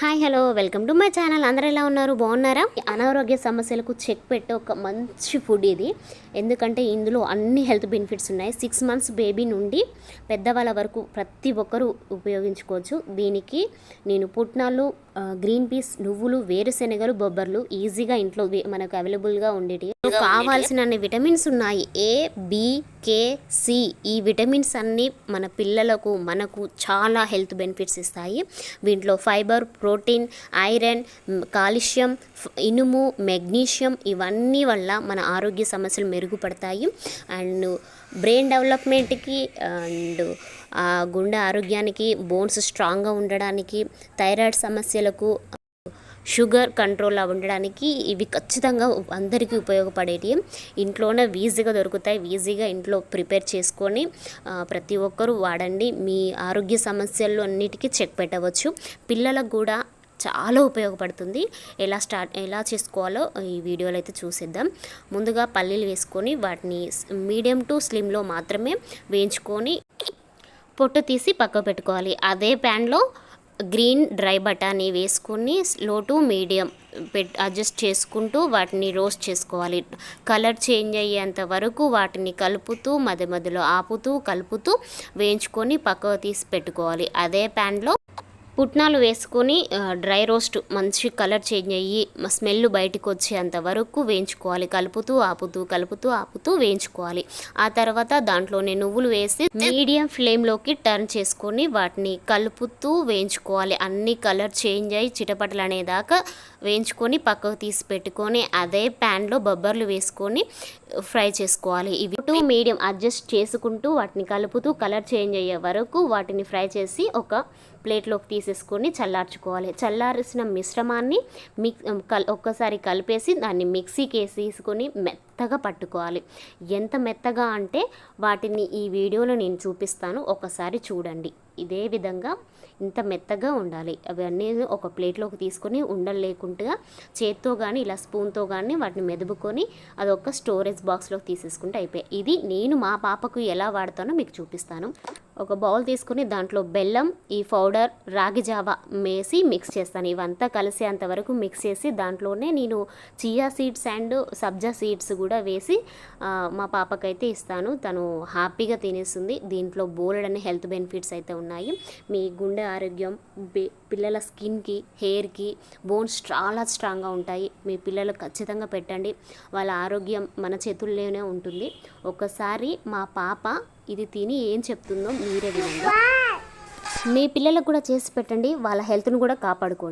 Hi hello welcome to my channel. అందరూ ఎలా ఉన్నారు? బాగున్నారా? అనారోగ్య సమస్యలకు చెక్ పెట్టే ఒక మంచి ఫుడ్ ఇది. ఎందుకంటే ఇందులో అన్ని హెల్త్ బెనిఫిట్స్ ఉన్నాయి. సిక్స్ మంత్స్ బేబీ నుండి పెద్దవాళ్ళ వరకు ప్రతి ఒక్కరూ ఉపయోగించుకోవచ్చు. దీనికి నేను పుట్నాలు గ్రీన్ పీస్ నువ్వులు వేరుశెనగలు బొబ్బర్లు ఈజీగా ఇంట్లో మనకు అవైలబుల్గా ఉండేటి. కావాల్సిన అన్ని విటమిన్స్ ఉన్నాయి. A B K C E vitamins అన్నీ మన పిల్లలకు మనకు చాలా హెల్త్ బెనిఫిట్స్ ఇస్తాయి. దీంట్లో ఫైబర్ ప్రోటీన్ ఐరన్ కాల్షియం ఇనుము మెగ్నీషియం ఇవన్నీ వల్ల మన ఆరోగ్య సమస్యలు మెరుగుపడతాయి. అండ్ బ్రెయిన్ డెవలప్మెంట్కి అండ్ గుండె ఆరోగ్యానికి బోన్స్ స్ట్రాంగ్గా ఉండడానికి థైరాయిడ్ సమస్యలకు షుగర్ కంట్రోల్ ఉండడానికి ఇవి ఖచ్చితంగా అందరికీ ఉపయోగపడేవి ఇంట్లోనే ఈజీగా దొరుకుతాయి. ఈజీగా ఇంట్లో ప్రిపేర్ చేసుకొని ప్రతి ఒక్కరూ వాడండి. మీ ఆరోగ్య సమస్యలు అన్నిటికీ చెక్ పెట్టవచ్చు. పిల్లలకు కూడా చాలా ఉపయోగపడుతుంది. ఎలా స్టార్ట్ ఎలా చేసుకోవాలో ఈ వీడియోలో అయితే చూసేద్దాం. ముందుగా పల్లీలు వేసుకొని వాటిని మీడియం టు స్లిమ్లో మాత్రమే వేయించుకొని పొట్టు తీసి పక్క పెట్టుకోవాలి. అదే ప్యాన్లో గ్రీన్ డ్రై బఠానీ వేసుకొని స్లో టు మీడియం పెట్ అడ్జస్ట్ చేసుకుంటూ వాటిని రోస్ట్ చేసుకోవాలి. కలర్ చేంజ్ అయ్యేంత వరకు వాటిని కలుపుతూ మధ్య మధ్యలో ఆపుతూ కలుపుతూ వేయించుకొని పక్కకు తీసి పెట్టుకోవాలి. అదే ప్యాన్లో పుట్నాలు వేసుకొని డ్రై రోస్ట్ మంచి కలర్ చేంజ్ అయ్యి స్మెల్ బయటకు వచ్చేంత వరకు వేయించుకోవాలి. కలుపుతూ ఆపుతూ కలుపుతూ ఆపుతూ వేయించుకోవాలి. ఆ తర్వాత దాంట్లోనే నువ్వులు వేసి మీడియం ఫ్లేమ్లోకి టర్న్ చేసుకొని వాటిని కలుపుతూ వేయించుకోవాలి. అన్ని కలర్ చేంజ్ అయ్యి చిటపటలు అనేదాకా వేయించుకొని పక్కకు తీసి పెట్టుకొని అదే ప్యాన్లో బొబ్బర్లు వేసుకొని ఫ్రై చేసుకోవాలి. ఇవి టూ మీడియం అడ్జస్ట్ చేసుకుంటూ వాటిని కలుపుతూ కలర్ చేంజ్ అయ్యే వరకు వాటిని ఫ్రై చేసి ఒక ప్లేట్లోకి తీసేసుకొని చల్లార్చుకోవాలి. చల్లార్చిన మిశ్రమాన్ని మిక్ కల్ ఒక్కసారి కలిపేసి దాన్ని మిక్సీకి వేసేసుకొని మెత్తగా పట్టుకోవాలి. ఎంత మెత్తగా అంటే వాటిని ఈ వీడియోలో నేను చూపిస్తాను. ఒకసారి చూడండి. ఇదే విధంగా ఇంత మెత్తగా ఉండాలి. అవన్నీ ఒక ప్లేట్లోకి తీసుకొని ఉండలు లేకుండా చేత్తో కానీ ఇలా స్పూన్తో కానీ వాటిని మెదుపుకొని అదొక స్టోరేజ్ బాక్స్లోకి తీసేసుకుంటే అయిపోయాయి. ఇది నేను మా పాపకు ఎలా వాడతానో మీకు చూపిస్తాను. ఒక బౌల్ తీసుకొని దాంట్లో బెల్లం ఈ పౌడర్ రాగి జావా వేసి మిక్స్ చేస్తాను. ఇవంతా కలిసేంత వరకు మిక్స్ చేసి దాంట్లోనే నేను chia seeds and sabja seeds కూడా వేసి మా పాపకైతే ఇస్తాను. తను హ్యాపీగా తినేస్తుంది. దీంట్లో బోలెడ్ అనే హెల్త్ బెనిఫిట్స్ అయితే ఉన్నాయి. మీ గుండె ఆరోగ్యం పిల్లల స్కిన్కి హెయిర్కి బోన్స్ చాలా స్ట్రాంగ్గా ఉంటాయి. మీ పిల్లలు ఖచ్చితంగా పెట్టండి. వాళ్ళ ఆరోగ్యం మన చేతుల్లోనే ఉంటుంది. ఒకసారి మా పాప ఇది తిని ఏం చెప్తుందో మీరే వినండి. మీ పిల్లలకు కూడా చేసి పెట్టండి. వాళ్ళ హెల్త్ను కూడా కాపాడుకోండి.